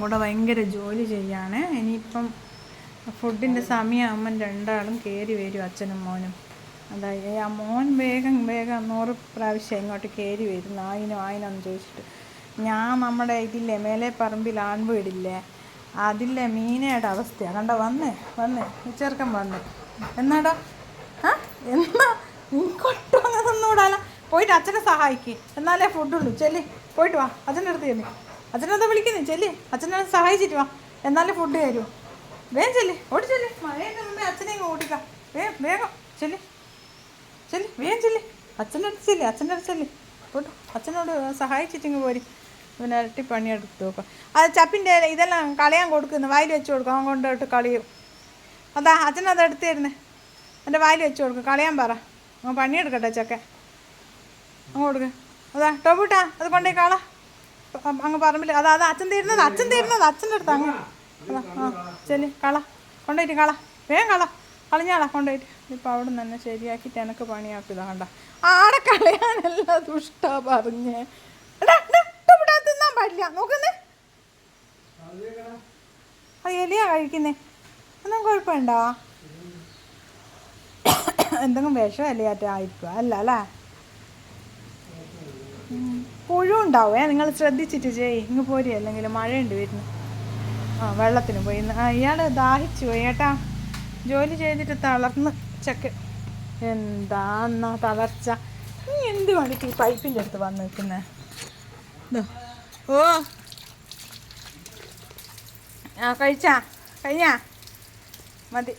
കൂടെ ഭയങ്കര ജോലി ചെയ്യാണ്. ഇനിയിപ്പം ഫുഡിന്റെ സമയമാകുമ്പം രണ്ടാളും കയറി വരും അച്ഛനും മോനും. അതായത് ആ മോൻ വേഗം വേഗം നൂറ് പ്രാവശ്യം ഇങ്ങോട്ട് കയറി വരും. ആയിനോ ആയിനോ എന്ന് ചോദിച്ചിട്ട്. ഞാൻ നമ്മുടെ ഇതില്ലേ മേലെ പറമ്പിൽ ആൺവീടില്ലേ അതില്ലേ മീനയുടെ അവസ്ഥയാണ് കണ്ടോ വന്ന് വന്ന് ഈ ചെറുക്കൻ വന്ന്. എന്നാടാ? ആ എന്നാ അങ്ങനെ നിന്നൂടാല പോയിട്ട് അച്ഛനെ സഹായിക്ക്. എന്നാലേ ഫുഡുള്ളൂ. ചെല്ലി പോയിട്ട് വാ. അച്ഛന്റെ അടുത്ത് ചെല്ലി. അച്ഛനെന്താ വിളിക്കുന്നേ? ചെല്ലി. അച്ഛനെ സഹായിച്ചിട്ട് വാ. എന്നാലും ഫുഡ് തരുമോ വേഗം ചെല്ലി. ഓടി ചെല്ലി. മഴേന്റെ മുമ്പേ അച്ഛനെ ഓടിക്കാം. വേഗം വേഗം. ചെല്ലി. ചെല്ലി. വേഗം ചെല്ലി. അച്ഛന്റെ അടുത്ത് ചെല്ലി. അച്ഛന്റെ അടുത്ത് ചെല്ലി. പോട്ടു. അച്ഛനോട് സഹായിച്ചിട്ടിങ്ങ് പോരി. പിന്നെ ഇരട്ടി പണിയെടുത്ത് നോക്കാം. അത് ചപ്പിന്റെ ഇതെല്ലാം കളയാൻ കൊടുക്കുന്നു. വായിൽ വെച്ച് കൊടുക്കും. അവൻ കൊണ്ടോട്ട് കളിയും. അതാ അച്ഛനത് എടുത്ത് തരുന്നേ. എന്റെ വായിൽ വെച്ച് കൊടുക്കും. കളയാൻ പറ. അവൻ പണിയെടുക്കട്ടെ ചക്ക. അങ്ങ് കൊടുക്ക്. അതാ ടോബൂട്ടാ അത് കൊണ്ടേ കള. അങ്ങ് പറമ്പിൽ അതാ അതാ അച്ഛൻ തീരുന്നത് അച്ഛൻ തീരുന്നത് അച്ഛന്റെ അടുത്ത്. അങ്ങ് ആ ചെല്ലി കള. കൊണ്ടുപോയിട്ട് കള. വേഗം കള. കളഞ്ഞാളാ കൊണ്ടുപോയിട്ട്. ഇപ്പം അവിടെ നിന്ന് തന്നെ ശരിയാക്കിയിട്ട് എനക്ക് പണിയാക്കിയതാ കണ്ട. ആടെ കളയാനല്ല ദുഷ്ട പറഞ്ഞേ. തിന്നാൻ പാടില്ല. നോക്കുന്നേ. ആ എലിയാ കഴിക്കുന്നേ. ഒന്നും കുഴപ്പമുണ്ടോ? എന്തെങ്കിലും വിഷം എലിയാറ്റായിരിക്കും അല്ല അല്ലേ? ഉം. പുഴു നിങ്ങൾ ശ്രദ്ധിച്ചിട്ട് ചെയ് ഇങ്ങ് പോരി. അല്ലെങ്കിൽ മഴയുണ്ട് വരുന്നു. ആ വെള്ളത്തിന് പോയി. ഇയാൾ ദാഹിച്ചു പോയി. ഏട്ടാ ജോലി ചെയ്തിട്ട് തളർന്ന് ചെക്ക്. എന്താ എന്നാ തളർച്ച. നീ എന്ത് വേണ്ടിട്ട് ഈ പൈപ്പിന്റെ അടുത്ത് വന്ന് നിൽക്കുന്നേ? ഓ. ആ കഴിച്ചാ? കഴിഞ്ഞാ? മതി.